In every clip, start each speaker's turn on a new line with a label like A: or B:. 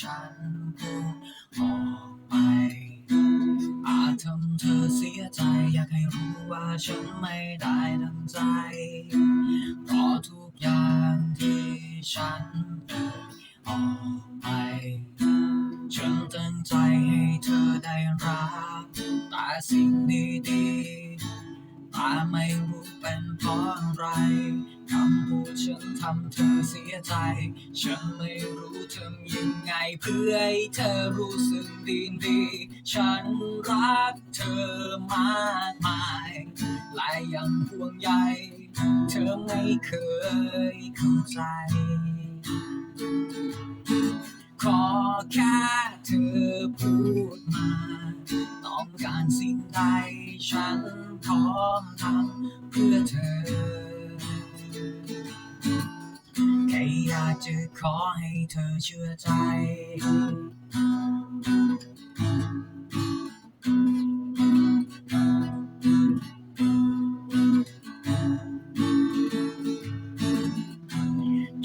A: ฉันพูดออกไป อาจทำเธอเสียใจ อยากให้รู้ว่าฉันไม่ได้ดังใจ เพราะทุกอย่างที่ฉันเอ่ยออกไป ฉันตั้งใจให้เธอได้รัก แต่สิ่งดีๆแต่ไม่รู้เป็นเพราะอะไรคำพูดฉันทำเธอ ใจ ฉันไม่รู้ทำยังไงเพื่อให้เธอรู้สึกดีดีฉันรักเธอมากมายและยังห่วงใยเธอไม่เคยเข้าใจ ขอแค่เธอพูดมาต้องการสิ่งใดฉันพร้อมทำเพื่อเธอ อให้เธอเชื่อใจ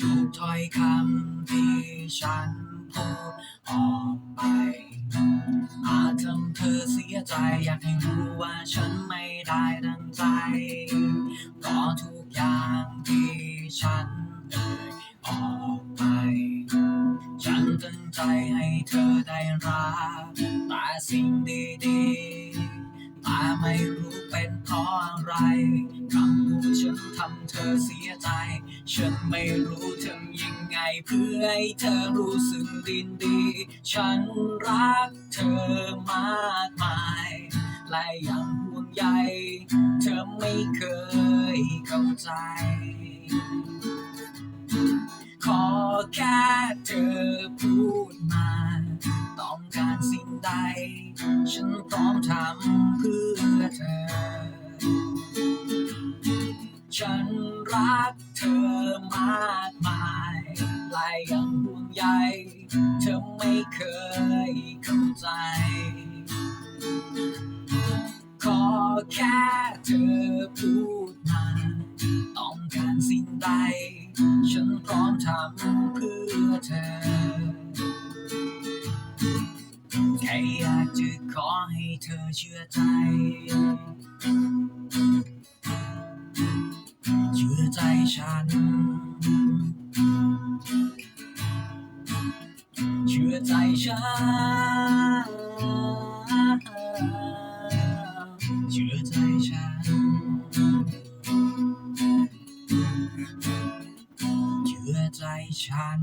A: ทุกถ้อยคำที่ฉันพูดออกไป อาจทำเธอเสียใจ อยากให้รู้ว่าฉันไม่ได้ดังใจเพราะทุกอย่างที่ฉันเอ่ยออกไปฉัน ตั้งใจให้เธอได้รักแต่สิ่งดีๆแต่ไม่รู้เป็นเพราะอะไรคำพูดฉันทำเธอเสียใจ ฉันไม่รู้ทำยังไงเพื่อให้เธอรู้สึกดีดีฉันรักเธอมากมายและยังห่วงใยเธอไม่เคยเข้าใจ แค่เธอพูดมา ต้องการสิ่งใด ฉันพร้อมทำเพื่อเธอ ฉันรักเธอมากมายและยังห่วงใย เธอไม่เคยเข้าใจ ขอแค่เธอพูดมา ต้องการสิ่งใด ฉันพร้อมทำ เธอ แค่อยากจะขอให้เธอเชื่อใจ เชื่อใจฉัน เชื่อใจฉัน ฉัน